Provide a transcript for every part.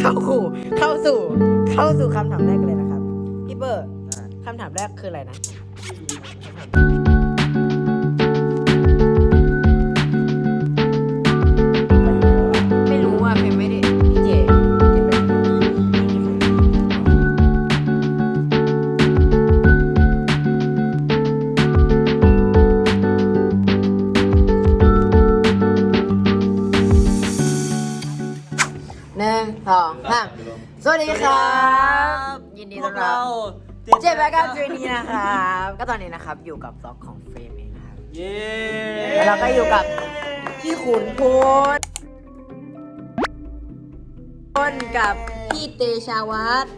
เข้าสู่เข้าสู่เข้าสู่คำถามแรกกันเลยนะครับพี่เบอร์คำถามแรกคืออะไรนะ ก็ตอนนี้นะครับอยู่กับซอกของเฟรมเองนะครับ เย้แล้วเราก็อยู่กับพี่ขุนพลพลกับพี่เตชาวัฒน์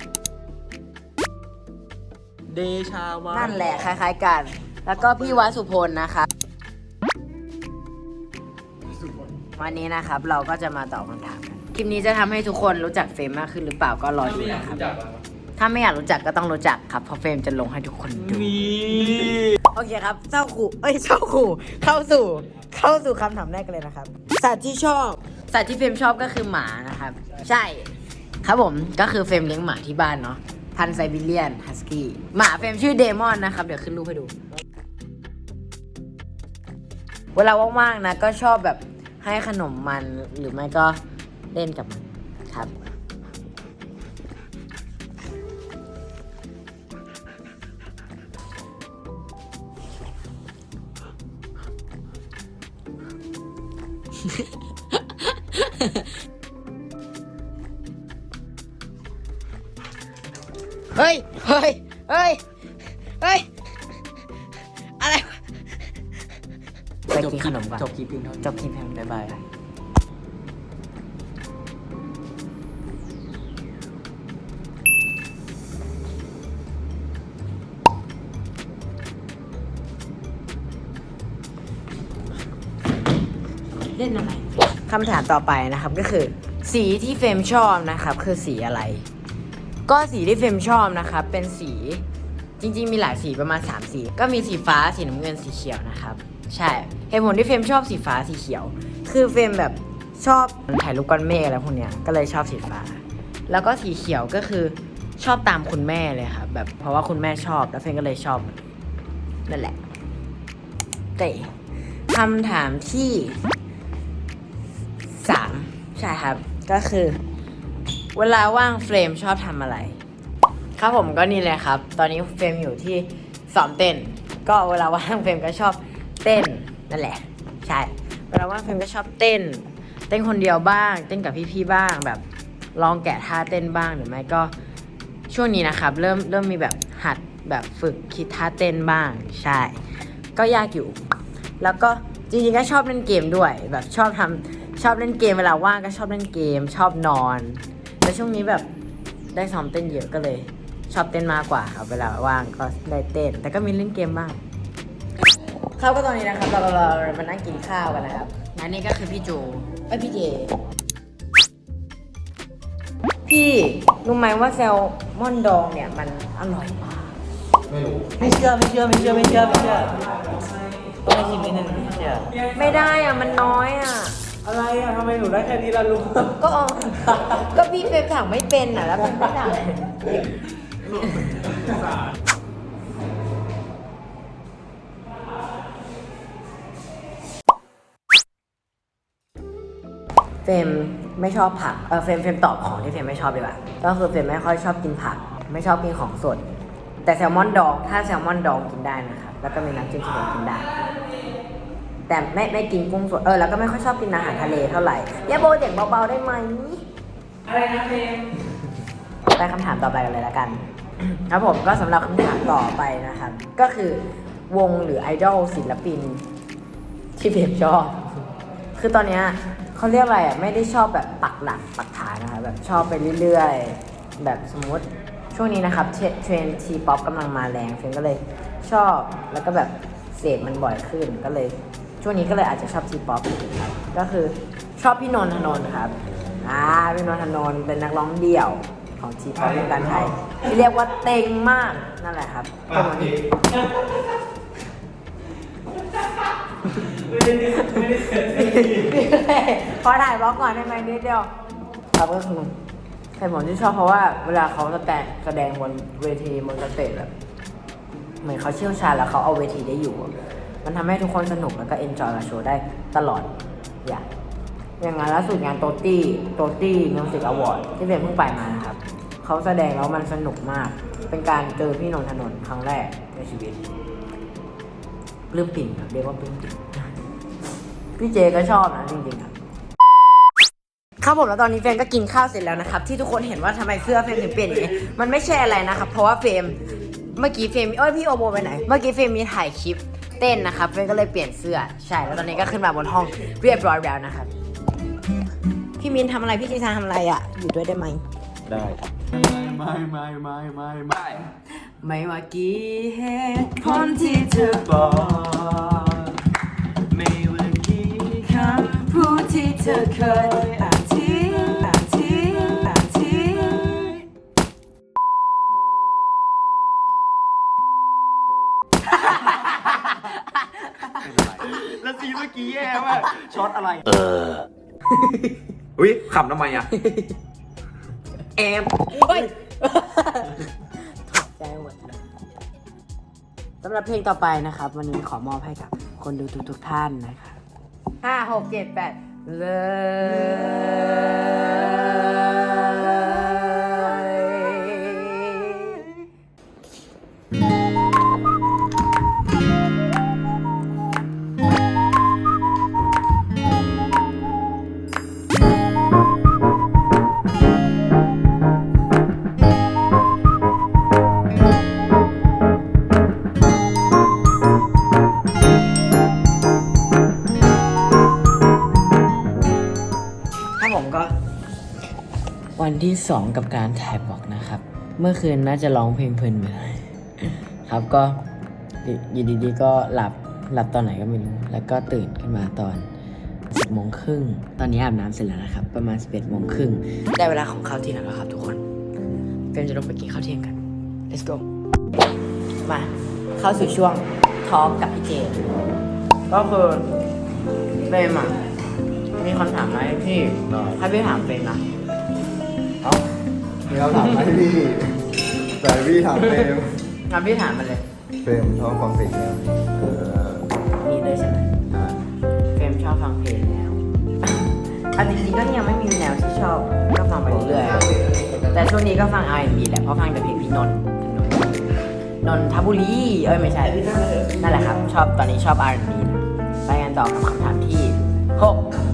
เดชาวานั่นแหละคล้ายๆกัน แล้วก็พี่วัดสุพลนะครับวันนี้นะครับเราก็จะมาตอบคำถามกันคลิปนี้จะทำให้ทุกคนรู้จักเฟรมมากขึ้นหรือเปล่าก็รอดูนะครับ ถ้าไม่อยากรู้จักก็ต้องรู้จักครับเพราะเฟรมจะลงให้ทุกคนดูมีโอเคครับเจ้าขู่เอ้ยเจ้าขู่เข้าสู่ เข้าสู่คำถามแรกกันเลยนะครับ สัตว์ที่ชอบ สัตว์ที่เฟรมชอบก็คือหมานะครับ ใช่ ครับผมก็คือเฟรมเลี้ยงหมาที่บ้านเนาะพันธุ์ไซบีเรียนฮัสกี้หมาเฟรมชื่อเดมอนนะครับ เดี๋ยวขึ้นรูปให้ดู เวลาว่างๆนะ ก็ชอบแบบให้ขนมมันหรือไม่ก็เล่นกับมันครับ เฮ้ย เฮ้ย เฮ้ย เฮ้ย อะไรวะไปกินขนมก่อนจบคลิปเพียงเท่านี้จบคลิปแล้วบ๊ายบายเล่นอะไร คำถามต่อไปนะครับก็คือ สีที่เฟรมชอบนะครับ คือสีอะไร ก็สีที่เฟรมชอบนะครับ เป็นสีจริง ๆ มีหลายสีประมาณ 3 สี ก็มีสีฟ้าสีน้ำเงินสีเขียวนะครับ ใช่เหตุผลที่เฟรมชอบสีฟ้าสีเขียว คือเฟรมแบบชอบถ่ายรูปก้อนเมฆอะไรพวกเนี้ยก็เลยชอบสีฟ้า แล้วก็สีเขียวก็คือชอบตามคุณแม่เลยครับแบบเพราะว่าคุณแม่ชอบแล้วเฟรมก็เลยชอบนั่นแหละแต่คำถามที่ ใช่ครับ ก็คือ เวลาว่างเฟรมชอบทำอะไร ครับผมก็นี่เลยครับ ตอนนี้เฟรมอยู่ที่ซ้อมเต้น ก็เวลาว่างเฟรมก็ชอบเต้นนั่นแหละ ใช่ เวลาว่างเฟรมก็ชอบเต้น เต้นคนเดียวบ้าง เต้นกับพี่ๆบ้างแบบลองแกะท่าเต้นบ้างหรือไม่ก็ช่วงนี้นะครับ เริ่มเริ่มมีแบบหัดแบบฝึกคิดท่าเต้นบ้างใช่ ก็ยากอยู่ แล้วก็จริงๆก็ชอบเล่นเกมด้วย แบบชอบทำ ชอบเล่นเกมเวลาว่างก็ชอบเล่นเกม ชอบนอนแล้วช่วงนี้แบบได้ซ้อมเต้นเยอะก็เลย ชอบเต้นมากกว่าครับเวลาว่างก็ได้เต้น แต่ก็มีเล่นเกมบ้างครับก็ตอนนี้นะครับ เราเราเรามานั่งกินข้าวกันนะครับและนี่ก็คือพี่จูเอ้ยพี่เจพี่รู้ไหมว่าแซลมอนดองเนี่ยมันอร่อยมากไม่เชื่อไม่เชื่อไม่เชื่อไม่เชื่อไม่เชื่อต้องให้ชิมนิดนึงไม่เชื่อไม่ได้อะมันน้อยอะ อะไรอะทำไมหนูได้แค่นี้ล่ะลูกก็เอาก็พี่เฟรมสั่งไม่เป็นอะแล้วเป็นไม่สั่งเฟรมไม่ชอบผัก เออเฟรมเฟรมตอบของที่เฟรมไม่ชอบดีกว่าก็คือเฟรมไม่ค่อยชอบกินผัก ไม่ชอบกินของสด แต่แซลมอนดอง ถ้าแซลมอนดองกินได้นะครับ แล้วก็มีน้ำจิ้มซีฟู้ดกินได้ แต่ไม่ไม่กินกุ้งสดเออแล้วก็ไม่ค่อยชอบกินอาหารทะเลเท่าไหร่อย่าโบเสียงเบาๆได้ไหมอะไรนะเพลงไปคำถามต่อไปกันเลยละกัน ครับผมก็สำหรับคำถามต่อไปนะครับ ก็คือวงหรือไอดอลศิลปิน ที่เพียมชอบ คือตอนเนี้ยเขาเรียกอะไรอะไม่ได้ชอบแบบปักหลักปักฐานนะคะแบบชอบไปเรื่อยๆ แบบสมมติช่วงนี้นะครับเทรเทรนทีป๊อปกำลังมาแรงเฟนก็เลยชอบแล้วก็แบบเสพมันบ่อยขึ้นก็เลย ช่วงนี้ก็เลยอาจจะชอบทีป๊อปครับก็คือชอบพี่นนทนนท์ครับอ่าพี่นนทนนท์เป็นนักร้องเดี่ยวของทีป๊อปวงการไทย ที่เรียกว่าเต็งมากนั่นแหละครับประมาณนี้ไม่ได้ไม่ได้เสียขอถ่ายบล็อกก่อนได้ไหมนิดเดียวครับก็คือเหตุผลที่ชอบเพราะว่าเวลาเขาแสดงแสดงบนเวทีบนสเตจแบบเหมือนเขาเชี่ยวชาญแล้วเขาเอาเวทีได้อยู่อะ มันทำให้ทุกคนสนุกแล้วก็เอนจอยกับโชว์ได้ตลอดอย่างอย่างงานล่าสุดงานโตตี้โตตี้มิวสิกอวอร์ดที่เป็นเพิ่งไปมานะครับเขาแสดงแล้วมันสนุกมาก เป็นการเจอพี่นนทนนท์ครั้งแรกในชีวิตปลื้มปิ่นครับเรียกว่าปลื้มปิ่นพี่เจก็ชอบนะจริงๆครับครับผมแล้วตอนนี้เฟรมก็กินข้าวเสร็จแล้วนะครับ ที่ทุกคนเห็นว่าทำไมเสื้อเฟรมถึงเปลี่ยนอย่างนี้มันไม่ใช่อะไรนะครับ เพราะว่าเฟรมเมื่อกี้เฟรมเอ้ยพี่โอโบไปไหน เมื่อกี้เฟรมมีถ่ายคลิป เต้นนะครับเฟรมก็เลยเปลี่ยนเสื้อใช่แล้วตอนนี้ก็ขึ้นมาบนห้องเรียบร้อยแล้วนะครับ พี่มินทำอะไรพี่จีซานทำอะไรอะ อยู่ด้วยได้ไหมได้ไม่ไม่ไม่ไม่ไม่ไม่ว่ากี่เหตุผลที่เธอบอก ไม่ว่ากี่คำพูดที่เธอเคย มื่อกี้แย่มากช็อตอะไร เอออุ้ยขำทำไมอะ แอมเฮ้ยตกใจหมดสำหรับเพลงต่อไปนะครับ วันนี้ขอมอบให้กับคนดูทุกๆท่านนะครับห้าหกเจ็ดแปดเลย วันที่สองกับการถ่ายบอกนะครับ เมื่อคืนน่าจะร้องเพลงเพลินไปเลยครับก็อยู่ดีๆก็หลับหลับตอนไหนก็ไม่รู้ แล้วก็ตื่นขึ้นมาตอน10โมงครึ่งตอนนี้อาบน้ำเสร็จแล้วนะครับ ประมาณ 11โมงครึ่งได้เวลาของข้าวเที่ยงแล้วครับทุกคนเฟรมจะลงไปกินข้าวเที่ยงกัน let's go มาเข้าสู่ช่วงทอล์กกับพี่เจ ก็คือเฟรมอะมีคำถามไหมาให้พี่ให้พี่ถามเฟรมนะเอ้า มีคำถามไหมพี่แต่พี่ถามเฟรมงั้นพี่ถามมาเลย เฟรมชอบฟังเพลงแนวนี้เออนี่เลยใช่ไหมอะเฟรมชอบฟังเพลงแนวอันจริงๆก็ยังไม่มีแนวที่ชอบ ก็ฟังไปเรื่อยๆ แต่ช่วงนี้ก็ฟัง R&B แหละ เพราะฟังแต่เพลงพี่นนท์นนทบุรี เอ้ยไม่ใช่ นั่นแหละครับ ชอบตอนนี้ชอบ R&B นะไปกันต่อกับคำถามที่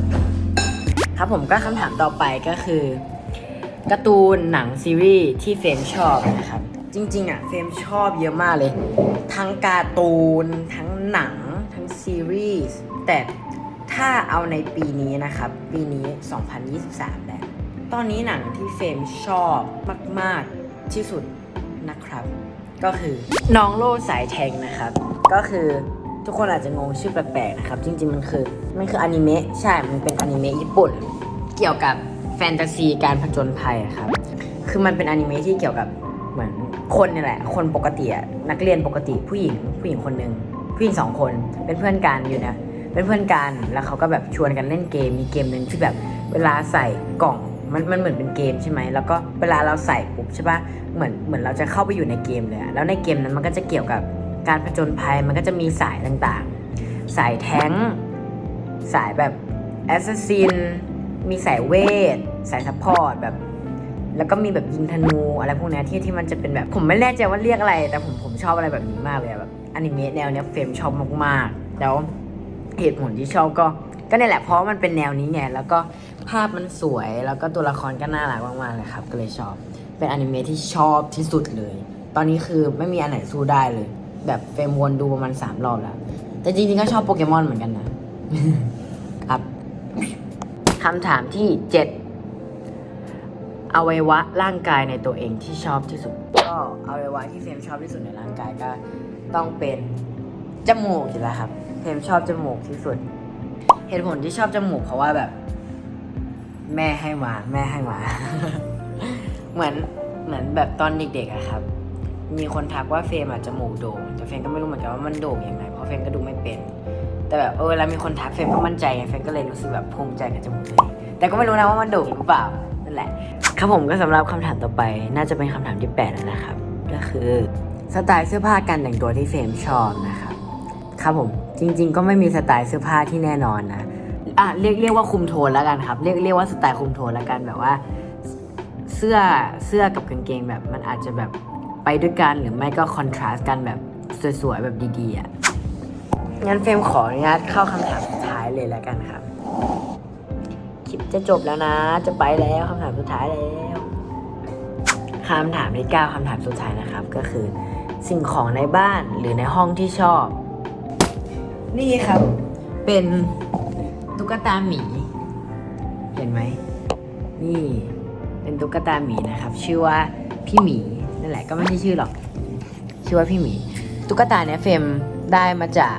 6 ครับผมก็คำถามต่อไปก็คือ การ์ตูนหนังซีรีส์ที่เฟรมชอบนะครับ จริง ๆ อะเฟรมชอบเยอะมากเลย ทั้งการ์ตูน ทั้งหนัง ทั้งซีรีส์แต่ถ้าเอาในปีนี้นะครับ ปีนี้ 2023 แล้ว ตอนนี้หนังที่เฟรมชอบมาก ๆ ที่สุดนะครับ ก็คือน้องโลสายแทงนะครับ ก็คือทุกคนอาจจะงงชื่อแปลกๆนะครับ จริง ๆ มันคือ มันคืออนิเมะใช่ มันเป็นอนิเมะญี่ปุ่น เกี่ยวกับ ฟนตาซีการผจญภัยครับ คือมันเป็นอนิเมะที่เกี่ยวกับเหมือนคนนี่แหละ คนปกติอะนักเรียนปกติผู้หญิงผู้หญิงคนหนึ่งผู้หญิงสองคนเป็นเพื่อนกันอยู่นะเป็นเพื่อนกันแล้วเขาก็แบบชวนกันเล่นเกมมีเกมหนึ่งที่แบบเวลาใส่กล่องมันมันเหมือนเป็นเกมใช่ไหมแล้วก็เวลาเราใส่ปุ๊บใช่ปะเหมือนเหมือนเราจะเข้าไปอยู่ในเกมเลยแล้วในเกมนั้นมันก็จะเกี่ยวกับการผจญภัยมันก็จะมีสายต่างๆ สายแท้งสายแบบแอสซัสซิน มีสายเวท สายซัพพอร์ตแบบ แล้วก็มีแบบยิงธนูอะไรพวกนี้ที่ที่มันจะเป็นแบบผมไม่แน่ใจว่าเรียกอะไร แต่ผมผมชอบอะไรแบบนี้มากเลยแบบอนิเมะแนวเนี้ยเฟรมชอบมากๆ แล้วเหตุผลที่ชอบก็ก็เนี่ยแหละเพราะมันเป็นแนวนี้ไงแล้วก็ภาพมันสวยแล้วก็ตัวละครก็น่ารักมากๆเลยครับ ก็เลยชอบ เป็นอนิเมะที่ชอบที่สุดเลย ตอนนี้คือไม่มีอันไหนสู้ได้เลย แบบเฟรมวนดูประมาณสามรอบแล้ว แต่จริงๆก็ชอบโปเกมอนเหมือนกันนะ คำถามที่เจ็ดอวัยวะร่างกายในตัวเองที่ชอบที่สุด ก็อวัยวะที่เฟรมชอบที่สุดในร่างกายก็ต้องเป็นจมูกอยู่แล้วครับเฟรมชอบจมูกที่สุด เหตุผลที่ชอบจมูกเพราะว่าแบบ แม่ให้มา แม่ให้มา เหมือนเหมือนแบบตอนเด็กๆอะครับ มีคนทักว่าเฟรมอะจมูกโด่งแต่เฟรมก็ไม่รู้เหมือนกันว่ามันโด่งยังไงเพราะเฟรมก็ดูไม่เป็น แต่แบบเออเวลามีคนทักเฟรมก็มั่นใจไงเฟรมก็เลยรู้สึกแบบภูมิใจกับจมูกตัวเองแต่ก็ไม่รู้นะว่ามันโด่งหรือเปล่านั่นแหละ ครับผมก็สำหรับคำถามต่อไป น่าจะเป็นคำถามที่8แล้วนะครับ ก็คือสไตล์เสื้อผ้าการแต่งตัวที่เฟรมชอบนะครับครับผมจริง ๆ ก็ไม่มีสไตล์เสื้อผ้าที่แน่นอนนะอะเรียกเรียกว่าคุมโทนแล้วกันครับเรียกเรียกว่าสไตล์คุมโทนแล้วกันแบบว่าเสื้อเสื้อกับกางเกงแบบมันอาจจะแบบไปด้วยกันหรือไม่ก็คอนทราสต์กันแบบสวยๆแบบดีๆอะ งั้นเฟรมขออนุญาตเข้าคำถามสุดท้ายเลยแล้วกันครับ คลิปจะจบแล้วนะ จะไปแล้วคำถามสุดท้ายแล้วคำถามที่เก้าคำถามสุดท้ายนะครับ ก็คือสิ่งของในบ้านหรือในห้องที่ชอบ นี่ครับ เป็นตุ๊กตาหมี เห็นไหม นี่ เป็นตุ๊กตาหมีนะครับ ชื่อว่าพี่หมีนั่นแหละก็ไม่ใช่ชื่อหรอก ชื่อว่าพี่หมี ตุ๊กตาเนี้ยเฟรมได้มาจาก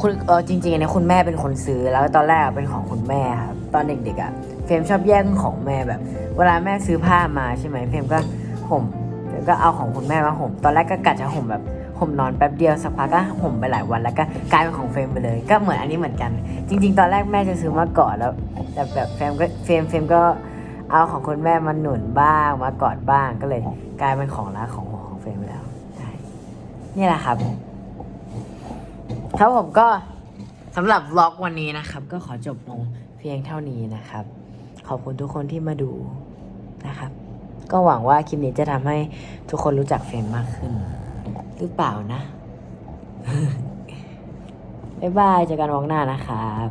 คุณเออจริงๆอันเนี้ยคุณแม่เป็นคนซื้อแล้วตอนแรกเป็นของคุณแม่ครับตอนเด็กๆอะเฟรมชอบแย่งของแม่แบบ เวลาแม่ซื้อผ้ามาใช่ไหมเฟรมก็ห่มเฟรมก็เอาของคุณแม่มาห่ม ตอนแรกก็กะจะห่มแบบห่มนอนแป๊บเดียวสักพักก็ห่มไปหลายวันแล้วก็กลายเป็นของเฟรมไปเลย ก็เหมือนอันนี้เหมือนกัน จริง ๆ ตอนแรกแม่จะซื้อมาก่อนแล้ว แต่แบบเฟรมก็เฟรมเฟรมก็เอาของคุณแม่มาหนุนบ้างมากอดบ้างก็เลย กลายเป็นของรักของหัวของเฟรมไปแล้วใช่นี่แหละครับ ครับผมก็สำหรับล็อกวันนี้นะครับ ก็ขอจบลงเพียงเท่านี้นะครับ ขอบคุณทุกคนที่มาดูนะครับ ก็หวังว่าคลิปนี้จะทำให้ทุกคนรู้จักเฟรมมากขึ้น หรือเปล่านะ บ๊ายบายเจอกันวอกหน้านะครับ